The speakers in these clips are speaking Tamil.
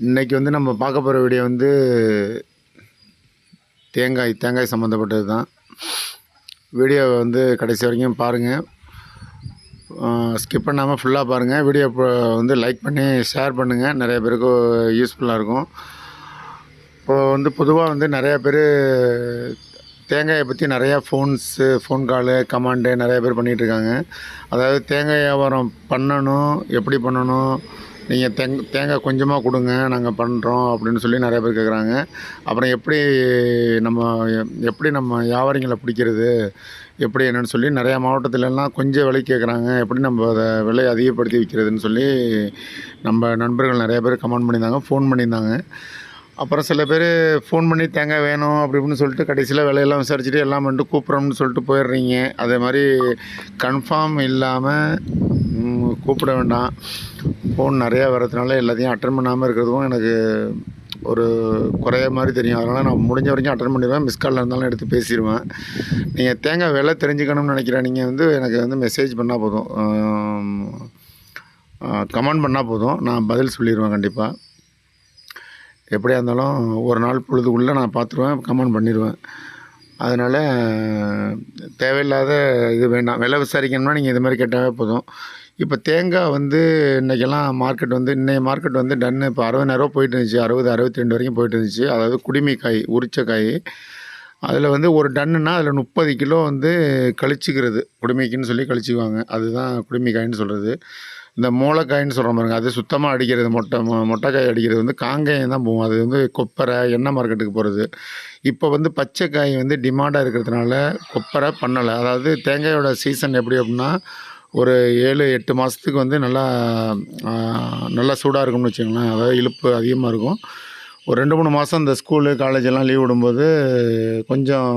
இன்றைக்கி வந்து நம்ம பார்க்க போகிற வீடியோ வந்து தேங்காய் தேங்காய் சம்மந்தப்பட்டது தான் வீடியோவை வந்து கடைசி வரைக்கும் பாருங்கள் ஸ்கிப் பண்ணாமல் ஃபுல்லாக பாருங்கள் வீடியோ வந்து லைக் பண்ணி ஷேர் பண்ணுங்கள் நிறைய பேருக்கு யூஸ்ஃபுல்லாக இருக்கும். இப்போ வந்து பொதுவாக வந்து நிறையா பேர் தேங்காயை பற்றி நிறையா ஃபோன்ஸு ஃபோன் காலு கமாண்டு நிறையா பேர் பண்ணிகிட்ருக்காங்க அதாவது தேங்காய் வியாபாரம் பண்ணணும் எப்படி பண்ணணும் நீங்கள் தேங் தேங்காய் கொஞ்சமாக கொடுங்க நாங்கள் பண்ணுறோம் அப்படின்னு சொல்லி நிறைய பேர் கேட்குறாங்க அப்புறம் எப்படி நம்ம எப்படி நம்ம வியாபாரிங்களை பிடிக்கிறது எப்படி என்னன்னு சொல்லி நிறையா மாவட்டத்திலலாம் கொஞ்சம் விலை கேட்குறாங்க எப்படி நம்ம அதை விலை அதிகப்படுத்தி விற்கிறதுன்னு சொல்லி நம்ம நண்பர்கள் நிறைய பேர் கமெண்ட் பண்ணியிருந்தாங்க ஃபோன் பண்ணியிருந்தாங்க. அப்புறம் சில பேர் ஃபோன் பண்ணி தேங்காய் வேணும் அப்படி இப்படின்னு சொல்லிட்டு கடைசியில் விலையெல்லாம் விசாரிச்சுட்டு எல்லாம் பண்ணிட்டு கூப்பிட்றோம்னு சொல்லிட்டு போயிடுறீங்க. அதே மாதிரி கன்ஃபார்ம் இல்லாமல் கூப்பிட வேண்டாம். ஃபோன் நிறையா வர்றதுனால எல்லாத்தையும் அட்டன் பண்ணாமல் இருக்கிறதும் எனக்கு ஒரு குறைய மாதிரி தெரியும். அதனால் நான் முடிஞ்ச வரைக்கும் அட்டன் பண்ணிடுவேன். மிஸ் காலில் இருந்தாலும் எடுத்து பேசிடுவேன். நீங்கள் தேங்காய் விலை தெரிஞ்சுக்கணும்னு நினைக்கிறேன். நீங்கள் வந்து எனக்கு வந்து மெசேஜ் பண்ணால் போதும். கமெண்ட் பண்ணால் போதும். நான் பதில் சொல்லிடுவேன் கண்டிப்பாக எப்படியா இருந்தாலும் ஒரு நாள் பொழுதுக்குள்ளே நான் பார்த்துருவேன் கமெண்ட் பண்ணிடுவேன். அதனால் தேவையில்லாத இது வேண்டாம். விலை விசாரிக்கணும்னா நீங்கள் இது மாதிரி கேட்டாவே போதும். இப்போ தேங்காய் வந்து இன்றைக்கெல்லாம் மார்க்கெட் வந்து இன்றைய மார்க்கெட் வந்து டன்னு இப்போ அறுபதாயிரரூவா போயிட்டு இருந்துச்சு அறுபது அறுபத்தி ரெண்டு வரைக்கும் போயிட்டு இருந்துச்சு அதாவது குடிமைக்காய் உரிச்சக்காய். உரிச்ச காய் அதில் வந்து ஒரு டன்னுனா அதில் முப்பது கிலோ வந்து கழிச்சிக்கிறது. குடிமைக்குன்னு சொல்லி கழிச்சிக்குவாங்க. அதுதான் குடிமைக்காயின்னு சொல்கிறது இந்த மூளைக்காயின்னு சொல்கிற பாருங்க அது சுத்தமாக அடிக்கிறது. மொட்டை மொட்டைக்காய் அடிக்கிறது வந்து காங்கேயம் தான் போகும். அது வந்து கொப்பரை எண்ணெய் மார்க்கெட்டுக்கு போகிறது இப்போ வந்து பச்சைக்காய் வந்து டிமாண்டாக இருக்கிறதுனால கொப்பரை பண்ணலை. அதாவது தேங்காயோட சீசன் எப்படி அப்படின்னா ஒரு ஏழு எட்டு மாதத்துக்கு வந்து நல்லா நல்லா சூடாக இருக்கும்னு வச்சுக்கோங்களேன். அதாவது இழுப்பு அதிகமாக இருக்கும். ஒரு ரெண்டு மூணு மாதம் இந்த ஸ்கூலு காலேஜ் எல்லாம் லீவ் விடும்போது கொஞ்சம்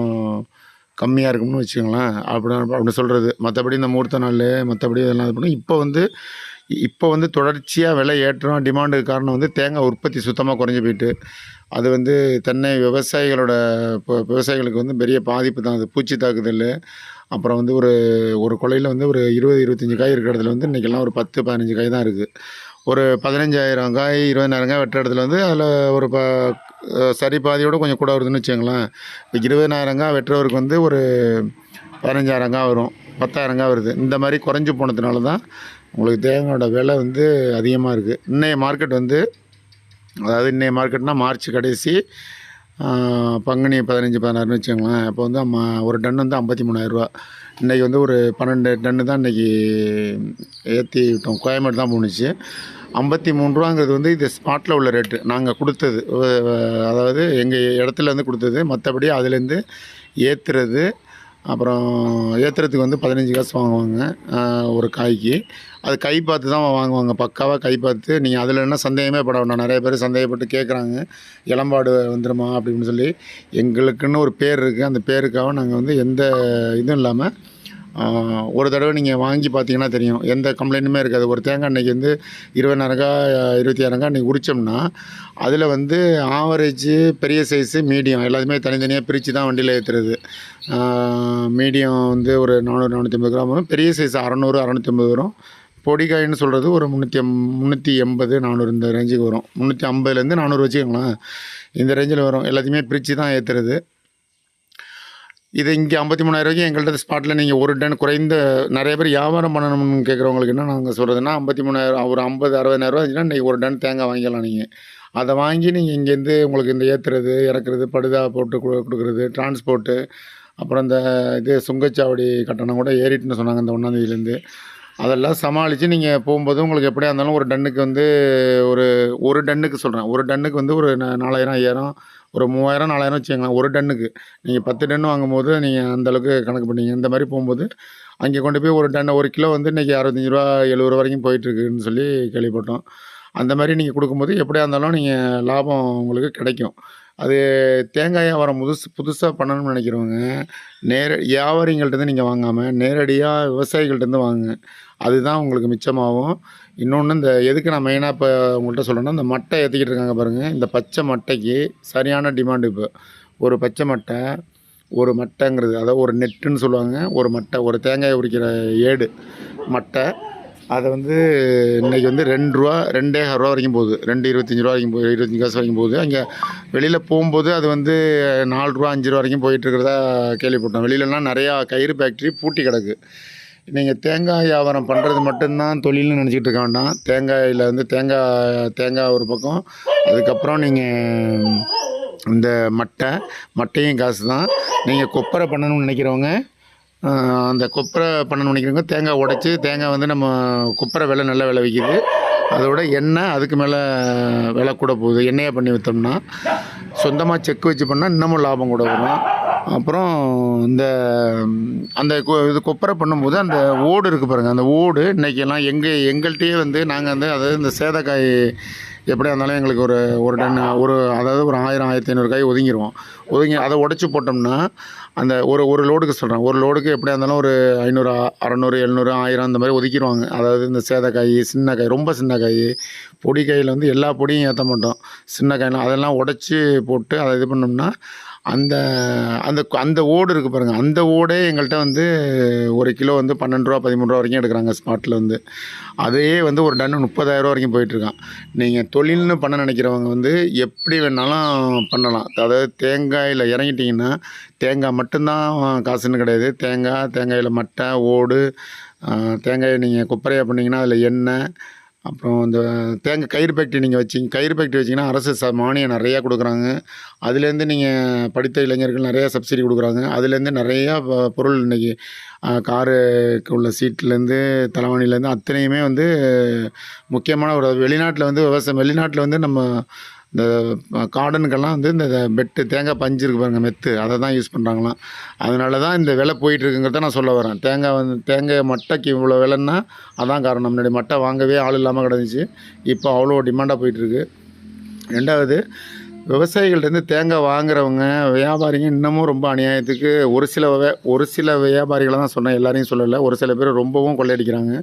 கம்மியாக இருக்கும்னு வச்சுக்கோங்களேன். அப்படி அப்படி சொல்கிறது மற்றபடி இந்த முகூர்த்த நாள் மற்றபடி இதெல்லாம் இது பண்ணி இப்போ வந்து இப்போ வந்து தொடர்ச்சியாக விலை ஏற்றம் டிமாண்டுக்கு காரணம் வந்து தேங்காய் உற்பத்தி சுத்தமாக குறைஞ்சி போயிட்டு அது வந்து தென்னை விவசாயிகளோட இப்போ விவசாயிகளுக்கு வந்து பெரிய பாதிப்பு தான். அது பூச்சி தாக்குதல் அப்புறம் வந்து ஒரு ஒரு கொலையில் வந்து ஒரு இருபது இருபத்தஞ்சி காய் இருக்கிற இடத்துல வந்து இன்றைக்கெல்லாம் ஒரு பத்து பதினஞ்சு காய் தான் இருக்குது ஒரு பதினஞ்சாயிரம் காய் இருபதாயிரம் காய் வெட்டுற இடத்துல வந்து அதில் ஒரு ப சரி பாதியோடு கொஞ்சம் கூட வருதுன்னு வச்சுக்கோங்களேன். இப்போ இருபதாயிரம் காய் வெட்டுறவருக்கு வந்து ஒரு பதினஞ்சாயிரங்கா வரும் பத்தாயிரங்கா வருது இந்த மாதிரி குறைஞ்சி போனதுனால தான் உங்களுக்கு தேங்காயோட விலை வந்து அதிகமாக இருக்குது இன்றைய மார்க்கெட் வந்து அதாவது இன்றைய மார்க்கெட்னா மார்ச் கடைசி பங்குனி பதினஞ்சு பதினாறுன்னு வச்சுக்கோங்களேன் இப்போ வந்து ம ஒரு டன் வந்து ஐம்பத்தி மூணாயிரரூவா இன்றைக்கி வந்து ஒரு பன்னெண்டு டன்னு தான் இன்றைக்கி ஏற்றி விட்டோம் கோயம்பேடு தான் போணுச்சு ஐம்பத்தி மூணு ரூபாங்கிறது வந்து இது ஸ்பாட்டில் உள்ள ரேட்டு நாங்கள் கொடுத்தது அதாவது எங்கள் இடத்துலேருந்து கொடுத்தது மற்றபடி அதுலேருந்து ஏற்றுறது அப்புறம் ஏற்றுறதுக்கு வந்து பதினஞ்சு காசு வாங்குவாங்க ஒரு காய்க்கு. அது கை பார்த்து தான் வாங்குவாங்க. பக்காவாக கை பார்த்து நீங்கள் அதில் என்ன சந்தேகமே பட வேண்டாம். நிறைய பேர் சந்தேகப்பட்டு கேட்குறாங்க இளம்பாடு வந்துடுமா அப்படின்னு சொல்லி. எங்களுக்குன்னு ஒரு பேர் இருக்குது அந்த பேருக்காக நாங்கள் வந்து எந்த இதுவும் இல்லாமல் ஒரு தடவை நீங்கள் வாங்கி பார்த்தீங்கன்னா தெரியும். எந்த கம்ப்ளைண்ட்டுமே இருக்காது. ஒரு தேங்காய் அன்றைக்கி வந்து இருபதாயிரங்காய் இருபத்தி ஆயிரங்காய் அன்றைக்கி உரிச்சோம்னா அதில் வந்து ஆவரேஜ் பெரிய சைஸு மீடியம் எல்லாத்துமே தனித்தனியாக பிரித்து தான் வண்டியில் ஏற்றுறது மீடியம் வந்து ஒரு நானூறு நானூற்றி ஐம்பது கிராம் வரும். பெரிய சைஸ் அறநூறு அறநூற்றி ஐம்பது வரும். பொடிக்காயின்னு சொல்கிறது ஒரு முந்நூற்றி எம் முந்நூற்றி எண்பது நானூறு இந்த ரேஞ்சுக்கு வரும். முந்நூற்றி ஐம்பதுலேருந்து நானூறு வச்சுக்கோங்களேன். இந்த ரேஞ்சில் வரும். எல்லாத்தையுமே பிரித்து தான் ஏற்றுறது இது இங்கே ஐம்பத்தி மூணாயிரூவாய்க்கு எங்கள்கிட்ட ஸ்பாட்டில் நீங்கள் ஒரு டன் குறைந்த நிறைய பேர் வியாபாரம் பண்ணணும்னு கேட்குறவங்களுக்கு என்ன நாங்கள் சொல்கிறதுனா ஐம்பத்தி மூணாயிரம் ஒரு ஐம்பது அறுபதாயிரரூவா இருந்துச்சுன்னா இன்றைக்கி ஒரு டன் தேங்காய் வாங்கிக்கலாம் நீங்கள் அதை வாங்கி நீங்கள் இங்கேருந்து உங்களுக்கு இந்த ஏற்றுறது இறக்குறது படுதா போட்டு கொடுக்குறது டிரான்ஸ்போர்ட்டு அப்புறம் இந்த இது சுங்கச்சாவடி கட்டணம் கூட ஏறிட்டுன்னு சொன்னாங்க இந்த ஒன்றாந்தேதியிலேருந்து அதெல்லாம் சமாளித்து நீங்கள் போகும்போது உங்களுக்கு எப்படியா இருந்தாலும் ஒரு டன்னுக்கு வந்து ஒரு ஒரு டன்னுக்கு சொல்கிறேன் ஒரு டன்னுக்கு வந்து ஒரு நாலாயிரம் ஐயாயிரம் ஒரு மூவாயிரம் நாலாயிரம் வச்சுக்கோங்களேன் ஒரு டன்னுக்கு. நீங்கள் பத்து டன்னு வாங்கும்போது நீங்கள் அந்தளவுக்கு கணக்கு பண்ணீங்க. இந்த மாதிரி போகும்போது அங்கே கொண்டு போய் ஒரு டன் ஒரு கிலோ வந்து இன்றைக்கி அறுபத்தஞ்சி ரூபா எழுபது ரூபா வரைக்கும் போயிட்டுருக்குன்னு சொல்லி கேள்விப்பட்டோம். அந்த மாதிரி நீங்கள் கொடுக்கும்போது எப்படியா இருந்தாலும் நீங்கள் லாபம் உங்களுக்கு கிடைக்கும். அது தேங்காய் வியாபாரம் புதுசு புதுசாக பண்ணணும்னு நினைக்கிறவங்க நேர வியாபாரிங்கள்ட்டேருந்து நீங்கள் வாங்காமல் நேரடியாக விவசாயிகள்ட்டேருந்து வாங்குங்க. அதுதான் உங்களுக்கு மிச்சமாகும். இன்னொன்று இந்த எதுக்கு நான் மெயினாக இப்போ உங்கள்கிட்ட சொல்லணுன்னா இந்த மட்டை ஏற்றிக்கிட்டு இருக்காங்க பாருங்கள் இந்த பச்சை மட்டைக்கு சரியான டிமாண்டு இப்போ. ஒரு பச்சை மட்டை ஒரு மட்டைங்கிறது அதாவது ஒரு நெட்டுன்னு சொல்லுவாங்க. ஒரு மட்டை ஒரு தேங்காய் உரிக்கிற ஏடு மட்டை. அதை வந்து இன்றைக்கி வந்து ரெண்டு ரூபா ரெண்டே ரூபா வரைக்கும் போகுது. ரெண்டு இருபத்தஞ்சி ரூபா வரைக்கும் போகுது இருபத்தஞ்சி காசு வரைக்கும் போகுது. அங்கே வெளியில் போகும்போது அது வந்து நாலு ரூபா அஞ்சு ரூபா வரைக்கும் போயிட்டு இருக்கிறதா கேள்விப்பட்டோம். வெளியிலலாம் நிறையா கயிறு ஃபேக்ட்ரி பூட்டி கிடக்கு. நீங்கள் தேங்காய் வியாபாரம் பண்ணுறது மட்டும்தான் தொழில்னு நினச்சிக்கிட்டு இருக்க வேண்டாம். தேங்காயில் வந்து தேங்காய் தேங்காய் ஒரு பக்கம் அதுக்கப்புறம் நீங்கள் இந்த மட்டை மட்டையும் காசு தான். நீங்கள் கொப்பரை பண்ணணும்னு நினைக்கிறவங்க அந்த கொப்பரை பண்ணணும்னு நினைக்கிறவங்க தேங்காய் உடைச்சி தேங்காய் வந்து நம்ம கொப்பரை விலை நல்ல விலை விற்கிது அதோட எண்ணெய் அதுக்கு மேலே விலை கூட போகுது. எண்ணெயை பண்ணி விற்றோம்னா சொந்தமாக செக் வச்சு பண்ணால் இன்னமும் லாபம் கூட வரும். அப்புறம் இந்த அந்த கொ- இது கொப்பரை பண்ணும்போது அந்த ஓடு இருக்குது பாருங்கள் அந்த ஓடு இன்றைக்கெல்லாம் எங்கள் எங்கள்கிட்டயே வந்து நாங்கள் வந்து அதாவது இந்த சேதக்காய் எப்படியா இருந்தாலும் எங்களுக்கு ஒரு ஒரு டன் ஒரு அதாவது ஒரு ஆயிரம் ஆயிரத்தி ஐநூறு காய் ஒதுங்கிடுவோம் ஒதுங்கி அதை உடச்சி போட்டோம்னா அந்த ஒரு ஒரு லோடுக்கு சொல்கிறேன் ஒரு லோடுக்கு எப்படியா இருந்தாலும் ஒரு ஐநூறு அறநூறு எழுநூறு ஆயிரம் அந்த மாதிரி ஒதுக்கிடுவாங்க அதாவது இந்த சேதக்காய் சின்ன காய் ரொம்ப சின்ன காய் பொடி காயில் வந்து எல்லா பொடியும் ஏற்ற மாட்டோம். சின்ன காயெல்லாம் அதெல்லாம் உடச்சி போட்டு அதை இது பண்ணோம்னா அந்த அந்த அந்த ஓடு இருக்குது பாருங்கள் அந்த ஓடே எங்கள்கிட்ட வந்து ஒரு கிலோ வந்து பன்னெண்டு ரூபா பதிமூணு ரூபா வரைக்கும் எடுக்கிறாங்க ஸ்பாட்டில் வந்து. அதையே வந்து ஒரு டன்னு முப்பதாயிரம் வரைக்கும் போயிட்டுருக்கான் நீங்கள் தொழில்னு பண்ண நினைக்கிறவங்க வந்து எப்படி வேணாலும் பண்ணலாம். அதாவது தேங்காயில் இறங்கிட்டிங்கன்னா தேங்காய் மட்டும்தான் காசுன்னு கிடையாது. தேங்காய் தேங்காயில் மட்டை ஓடு தேங்காயை நீங்கள் கொப்பரையாக பண்ணிங்கன்னா அதில் எண்ணெய் அப்புறம் இந்த தேங்காய் கயிறு ஃபேக்ட்ரி நீங்கள் வச்சிங்க கயிறு ஃபேக்ட்ரி வச்சிங்கன்னா அரசு ச மானியம் நிறையா கொடுக்குறாங்க. அதுலேருந்து நீங்கள் படித்த இளைஞர்கள் நிறையா சப்சிடி கொடுக்குறாங்க. அதுலேருந்து நிறையா பொருள் இன்றைக்கி காருக்கு உள்ள சீட்லேருந்து தலைவாணிலேருந்து அத்தனையுமே வந்து முக்கியமான ஒரு வெளிநாட்டில் வந்து விவசாயம் வெளிநாட்டில் வந்து நம்ம இந்த கார்டனுக்கெல்லாம் வந்து இந்த பெட்டு தேங்காய் பஞ்சு இருக்கு பாருங்கள் மெத்து. அதை தான் யூஸ் பண்ணுறாங்களாம் அதனால தான் இந்த விலை போயிட்டுருக்குங்கிறத நான் சொல்ல வரேன். தேங்காய் வந்து தேங்காய் மட்டைக்கு இவ்வளோ விலைன்னா அதான் காரணம். முன்னாடி மட்டை வாங்கவே ஆள் இல்லாமல் கிடந்துச்சு. இப்போ அவ்வளோ டிமாண்டாக போயிட்டுருக்கு. ரெண்டாவது விவசாயிகள்டேருந்து தேங்காய் வாங்குறவங்க வியாபாரிங்க இன்னமும் ரொம்ப அநியாயத்துக்கு ஒரு சில ஒரு சில வியாபாரிகளை தான் சொன்னேன். எல்லாரையும் சொல்லலை. ஒரு சில பேர் ரொம்பவும் கொள்ளையடிக்கிறாங்க.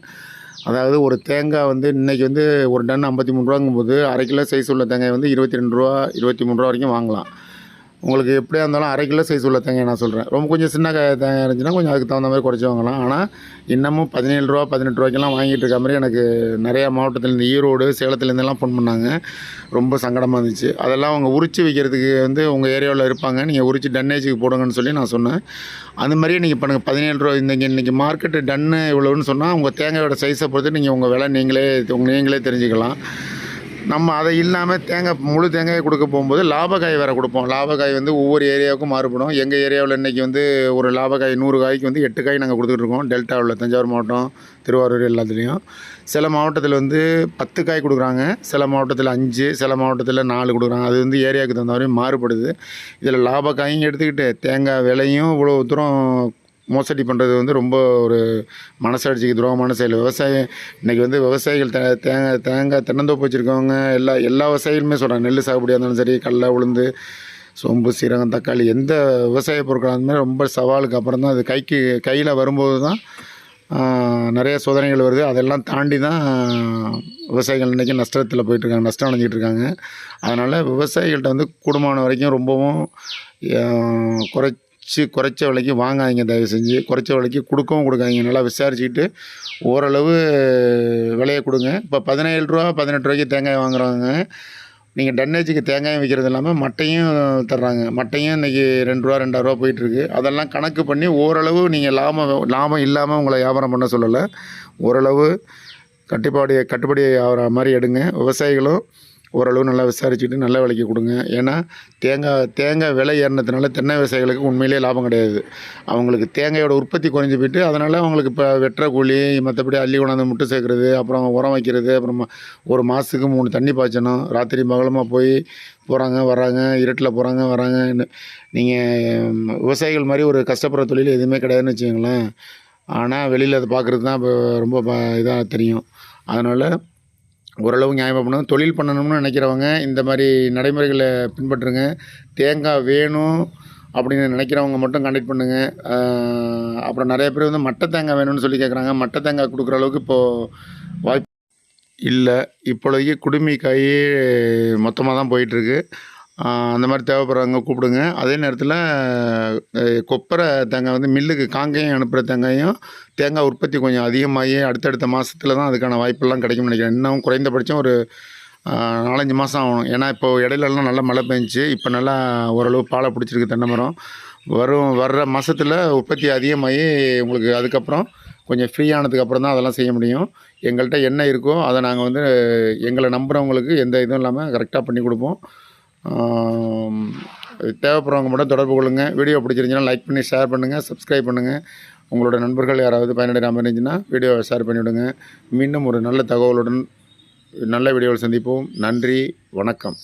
அதாவது ஒரு தேங்காய் வந்து இன்றைக்கி வந்து ஒரு டன் ஐம்பத்தி மூணு ரூபாங்கும்போது அரை கிலோ சைஸ் உள்ள தேங்காய் வந்து இருபத்தி ரெண்டு ரூபா இருபத்தி மூணு ரூபா வரைக்கும் வாங்கலாம். உங்களுக்கு எப்படியா இருந்தாலும் அரை கிலோ சைஸ் உள்ள தேங்காய் நான் சொல்கிறேன் ரொம்ப கொஞ்சம் சின்ன தேங்காய் இருந்துச்சுன்னா கொஞ்சம் அதுக்கு தகுந்த மாதிரி குறைச்சி வாங்கலாம். ஆனால் இன்னமும் பதினேழு ரூபா பதினெட்டு ரூபாய்க்கெல்லாம் வாங்கிட்டு இருக்க மாதிரி எனக்கு நிறையா மாவட்டத்துலேருந்து ஈரோடு சேலத்துலேருந்தெல்லாம் ஃபோன் பண்ணாங்க. ரொம்ப சங்கடமாக இருந்துச்சு. அதெல்லாம் அவங்க உரிச்சு வைக்கிறதுக்கு வந்து உங்கள் ஏரியாவில் இருப்பாங்க. நீங்கள் உரிச்சு டன்னேஜுக்கு போடுங்கன்னு சொல்லி நான் சொன்னேன். அந்த மாதிரியே நீங்கள் பண்ணுங்கள் பதினேழு ரூபா இன்றைக்கி இன்றைக்கி மார்க்கெட்டு டன்னு இவ்வளோன்னு சொன்னால் உங்கள் தேங்காயோட சைஸை பொறுத்து நீங்கள் உங்கள் விலை நீங்களே உங்கள் நீங்களே தெரிஞ்சுக்கலாம். நம்ம அதை இல்லாமல் தேங்காய் முழு தேங்காயை கொடுக்க போகும்போது லாபக்காய் வேறு கொடுப்போம். லாபக்காய் வந்து ஒவ்வொரு ஏரியாவுக்கும் மாறுபடும். எங்கள் ஏரியாவில் இன்றைக்கி வந்து ஒரு லாபக்காய் நூறு காய்க்கு வந்து எட்டு காய் நாங்கள் கொடுத்துட்ருக்கோம் டெல்டாவில் தஞ்சாவூர் மாவட்டம் திருவாரூர் எல்லாத்துலேயும். சில மாவட்டத்தில் வந்து பத்து காய் கொடுக்குறாங்க. சில மாவட்டத்தில் அஞ்சு சில மாவட்டத்தில் நாலு கொடுக்குறாங்க. அது வந்து ஏரியாவுக்கு தகுந்த மாதிரி மாறுபடுது. இதில் லாபக்காயும் எடுத்துக்கிட்டு தேங்காய் விலையும் இவ்வளோ தூரம் மோசடி பண்ணுறது வந்து ரொம்ப ஒரு மனசாட்சிக்கு துரோகமான செயல். விவசாயம் இன்றைக்கி வந்து விவசாயிகள் தே தேங்காய் தேங்காய் தென்னந்தோப்பு வச்சுருக்கவங்க எல்லா எல்லா விவசாயிகளுமே சொல்கிறாங்க நெல் சாகுபடியாக இருந்தாலும் சரி கடலை உளுந்து சோம்பு சீரகம் தக்காளி எந்த விவசாய பொருட்களாக இருந்தாலும் ரொம்ப சவாலுக்கு அப்புறம் தான் அது கைக்கு கையில் வரும்போது தான் நிறைய சோதனைகள் வருது. அதெல்லாம் தாண்டி தான் விவசாயிகள் இன்றைக்கி நஷ்டத்தில் போயிட்டுருக்காங்க நஷ்டம் அடைஞ்சிட்டு இருக்காங்க அதனால் விவசாயிகள்கிட்ட வந்து கூடுமான வரைக்கும் ரொம்பவும் குறை குறைச்சி குறைச்ச விலைக்கு வாங்காதீங்க தயவு செஞ்சு. குறைச்ச விலைக்கு கொடுக்கவும் கொடுக்காதீங்க. நல்லா விசாரிச்சுக்கிட்டு ஓரளவு விலையை கொடுங்க. இப்போ பதினேழு ரூபா பதினெட்டு ரூபாய்க்கு தேங்காய் வாங்குறாங்க. நீங்கள் டன்னேஜுக்கு தேங்காயும் விற்கிறது இல்லாமல் மட்டையும் தர்றாங்க. மட்டையும் இன்றைக்கி ரெண்டு ரூபா ரெண்டாயிரம் ரூபா போயிட்டுருக்கு. அதெல்லாம் கணக்கு பண்ணி ஓரளவு நீங்கள் லாபம் லாபம் இல்லாமல் உங்களை வியாபாரம் பண்ண சொல்லலை. ஓரளவு கட்டுப்பாடு கட்டுப்படி ஆகிற மாதிரி எடுங்க. விவசாயிகளும் ஓரளவு நல்லா விசாரிச்சுட்டு நல்ல விலைக்கு கொடுங்க. ஏன்னா தேங்காய் தேங்காய் விலை ஏறினதுனால தென்னை விவசாயிகளுக்கு உண்மையிலே லாபம் கிடையாது. அவங்களுக்கு தேங்காயோட உற்பத்தி குறைஞ்சி போயிட்டு அதனால் அவங்களுக்கு இப்போ வெட்டுற கூலி மற்றபடி அள்ளி கொண்டாந்து முட்டை சேர்க்குறது அப்புறம் உரம் வைக்கிறது அப்புறம் ஒரு மாதத்துக்கு மூணு தண்ணி பாய்ச்சணும். ராத்திரி பகலமாக போய் போகிறாங்க வராங்க இருட்டில் போகிறாங்க வராங்க நீங்கள் விவசாயிகள் மாதிரி ஒரு கஷ்டப்படுற தொழில் எதுவுமே கிடையாதுன்னு வச்சுக்கோங்களேன். ஆனால் வெளியில் அதை பார்க்குறது தான் இப்போ ரொம்ப இதாக தெரியும். அதனால் ஓரளவு நியாயமாக பண்ணணும் தொழில் பண்ணணும்னு நினைக்கிறவங்க இந்த மாதிரி நடைமுறைகளை பின்பற்றுங்க. தேங்காய் வேணும் அப்படின்னு நினைக்கிறவங்க மட்டும் கண்டக்ட் பண்ணுங்கள் அப்புறம் நிறைய பேர் வந்து மட்டை தேங்காய் வேணும்னு சொல்லி கேட்குறாங்க மட்டை தேங்காய் கொடுக்குற அளவுக்கு இப்போது வாய்ப்பு இல்லை. இப்பொழுதைக்கு குடுமி மொத்தமாக தான் போயிட்டுருக்கு அந்த மாதிரி தேவைப்படுறவங்க கூப்பிடுங்க. அதே நேரத்தில் கொப்பரை தேங்காய் வந்து மில்லுக்கு காங்கேயம் அனுப்புகிற தேங்காயும் தேங்காய் உற்பத்தி கொஞ்சம் அதிகமாகி அடுத்தடுத்த மாதத்துல தான் அதுக்கான வாய்ப்பெல்லாம் கிடைக்கும்னு நினைக்கிறேன். இன்னும் குறைந்தபட்சம் ஒரு நாலஞ்சு மாதம் ஆகணும். ஏன்னா இப்போ இடையிலலாம் நல்லா மழை பெஞ்சிச்சு. இப்போ நல்லா ஓரளவு பாலை பிடிச்சிருக்கு தென்னை மரம் வரும் வர்ற மாதத்தில் உற்பத்தி அதிகமாகி உங்களுக்கு அதுக்கப்புறம் கொஞ்சம் ஃப்ரீயானதுக்கப்புறம் தான் அதெல்லாம் செய்ய முடியும். எங்கள்கிட்ட என்ன இருக்கோ அதை நாங்கள் வந்து எங்களை நம்புகிறவங்களுக்கு எந்த இதுவும் இல்லாமல் கரெக்டாக பண்ணி கொடுப்போம். தேவைப்படுறவங்க மட்டும் தொடர்பு கொள்ளுங்கள் வீடியோ பிடிச்சிருந்துச்சுன்னா லைக் பண்ணி ஷேர் பண்ணுங்கள் சப்ஸ்கிரைப் பண்ணுங்கள் உங்களோட நண்பர்கள் யாராவது பயனடைகிற மாதிரி இருந்துச்சுன்னா வீடியோவை ஷேர் பண்ணிவிடுங்க. மீண்டும் ஒரு நல்ல தகவலுடன் நல்ல வீடியோவில் சந்திப்போம். நன்றி வணக்கம்.